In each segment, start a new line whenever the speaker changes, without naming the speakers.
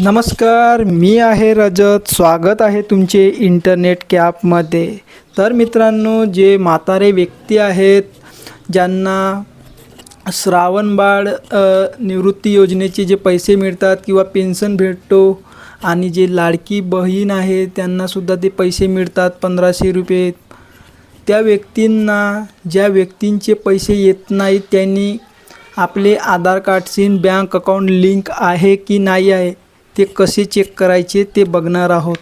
नमस्कार मी आहे रजत. स्वागत आहे तुमचे इंटरनेट कॅपमध्ये. तर मित्रांनो जे म्हातारे व्यक्ती आहेत ज्यांना श्रावणबाळ निवृत्ती योजनेचे जे पैसे मिळतात किंवा पेन्शन भेटतो आणि जे लाडकी बहीण आहे त्यांनासुद्धा ते पैसे मिळतात पंधराशे रुपये. त्या व्यक्तींना ज्या व्यक्तींचे पैसे येत नाहीत त्यांनी आपले आधार कार्डशी बँक अकाउंट लिंक आहे की नाही आहे ते कसे चेक करायचे ते बघणार आहोत.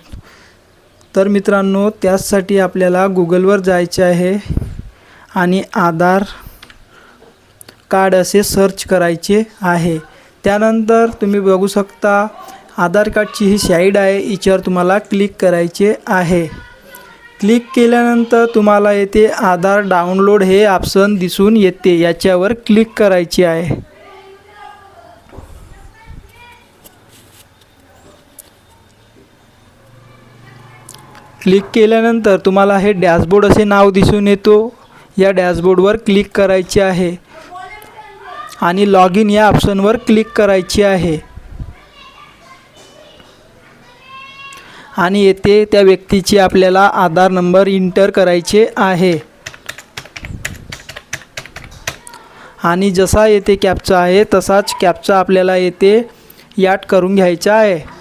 तर मित्रांनो त्याचसाठी आपल्याला गुगलवर जायचे आहे आणि आधार कार्ड असे सर्च करायचे आहे. त्यानंतर तुम्ही बघू शकता आधार कार्डची ही साईड आहे हिच्यावर तुम्हाला क्लिक करायचे आहे. क्लिक केल्यानंतर तुम्हाला येथे आधार डाउनलोड हे ऑप्शन दिसून येते याच्यावर क्लिक करायचे आहे. क्लिक केल्यानंतर तुम्हाला हे डॅशबोर्ड असे नाव दिसून येतो. या डॅशबोर्डवर क्लिक करायचे आहे. आणि लॉग इन या ऑप्शनवर क्लिक करायचे आहे. आणि येथे त्या व्यक्तीचे आपल्याला आधार नंबर इंटर करायचे आहे. आणि जसा येथे कॅपचा आहे तसाच कॅपचा आपल्याला येथे याट करून घ्यायचा आहे.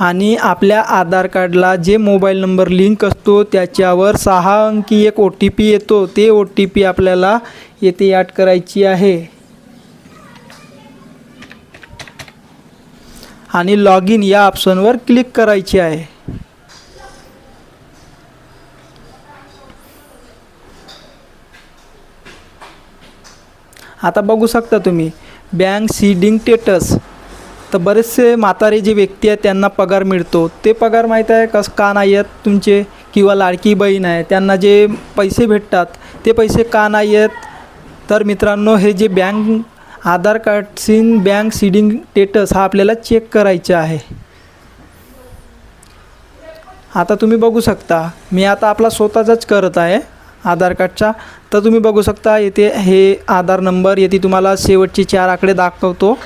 आणि आपल्या आधार कार्डला जे मोबाईल नंबर लिंक असतो त्याच्यावर सहा अंकी एक ओ टी पी येतो. ते ओ टी पी आपल्याला येथे ॲड करायची आहे. आणि लॉग इन या ऑप्शनवर क्लिक करायचे आहे. आता बघू शकता तुम्ही बँक सीडिंग टेटस तर बरेचसे म्हातारे जे व्यक्ती आहेत त्यांना पगार मिळतो. ते पगार माहीत आहे कस का नाही आहेत तुमचे? किंवा लाडकी बहीण आहे त्यांना जे पैसे भेटतात ते पैसे का नाही आहेत? तर मित्रांनो हे जे बँक आधार कार्डसीन बँक सीडिंग स्टेटस हा आपल्याला चेक करायचा आहे. आता तुम्ही बघू शकता मी आता आपला स्वतःचाच करत आहे आधार कार्डचा. तर तुम्ही बघू शकता येथे हे आधार नंबर येथे तुम्हाला शेवटचे चार आकडे दाखवतो.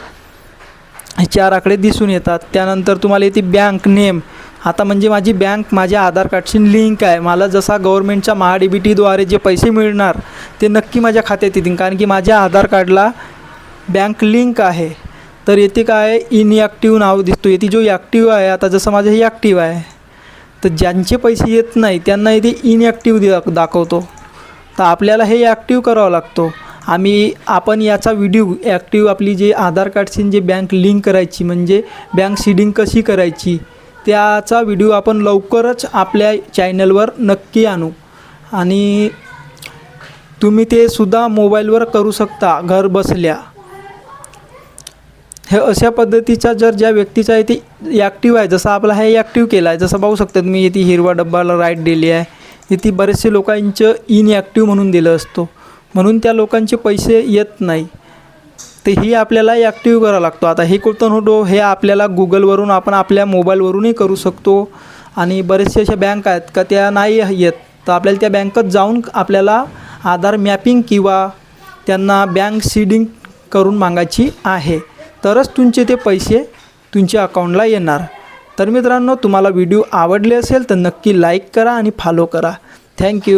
चार आकडे दिसून येतात. त्यानंतर तुम्हाला येते बँक नेम आता म्हणजे माझी बँक माझ्या आधार कार्डशी लिंक आहे. मला जसा गव्हर्मेंटच्या महा डी बी टीद्वारे जे पैसे मिळणार ते नक्की माझ्या खात्यात येतील. कारण की माझ्या आधार कार्डला बँक लिंक आहे. तर येथे काय? आहे इनॲक्टिव्ह नाव दिसतो. येथे जो ॲक्टिव्ह आहे आता जसं माझं हे ॲक्टिव्ह आहे. तर ज्यांचे पैसे येत नाही त्यांना इथे इनॲक्टिव्ह दाखवतो. तर आपल्याला हे ॲक्टिव्ह करावं लागतो. आम्ही आपण याचा व्हिडिओ ॲक्टिव्ह आपली जे आधार कार्डशी जे बँक लिंक करायची म्हणजे बँक सीडिंग कशी करायची त्याचा व्हिडिओ आपण लवकरच आपल्या चॅनलवर नक्की आणू. आणि तुम्ही ते सुद्धा मोबाईलवर करू शकता घर बसल्या. हे अशा पद्धतीचा जर ज्या व्यक्तीचा आहे ते ॲक्टिव्ह आहे जसं आपला हे ॲक्टिव्ह केला आहे जसं पाहू शकता तुम्ही इथे हिरवा डब्बाला राईट दिली आहे. इथे बरेचसे लोकांचं इनॲक्टिव्ह म्हणून दिलं असतो. म्हणून त्या लोकांचे पैसे येत नाही. तर ही आपल्याला ॲक्टिव्ह करावं लागतो. आता हे कुर्तन होतो हे आपल्याला गुगलवरून आपण आपल्या मोबाईलवरूनही करू शकतो. आणि बरेचसे अशा बँक आहेत का त्या नाही येत. तर आपल्याला त्या बँकेत जाऊन आपल्याला आधार मॅपिंग किंवा त्यांना बँक सीडिंग करून मागायची आहे. तरच तुमचे ते पैसे तुमच्या अकाउंटला येणार. तर मित्रांनो तुम्हाला व्हिडिओ आवडले असेल तर नक्की लाईक करा आणि फॉलो करा. थँक्यू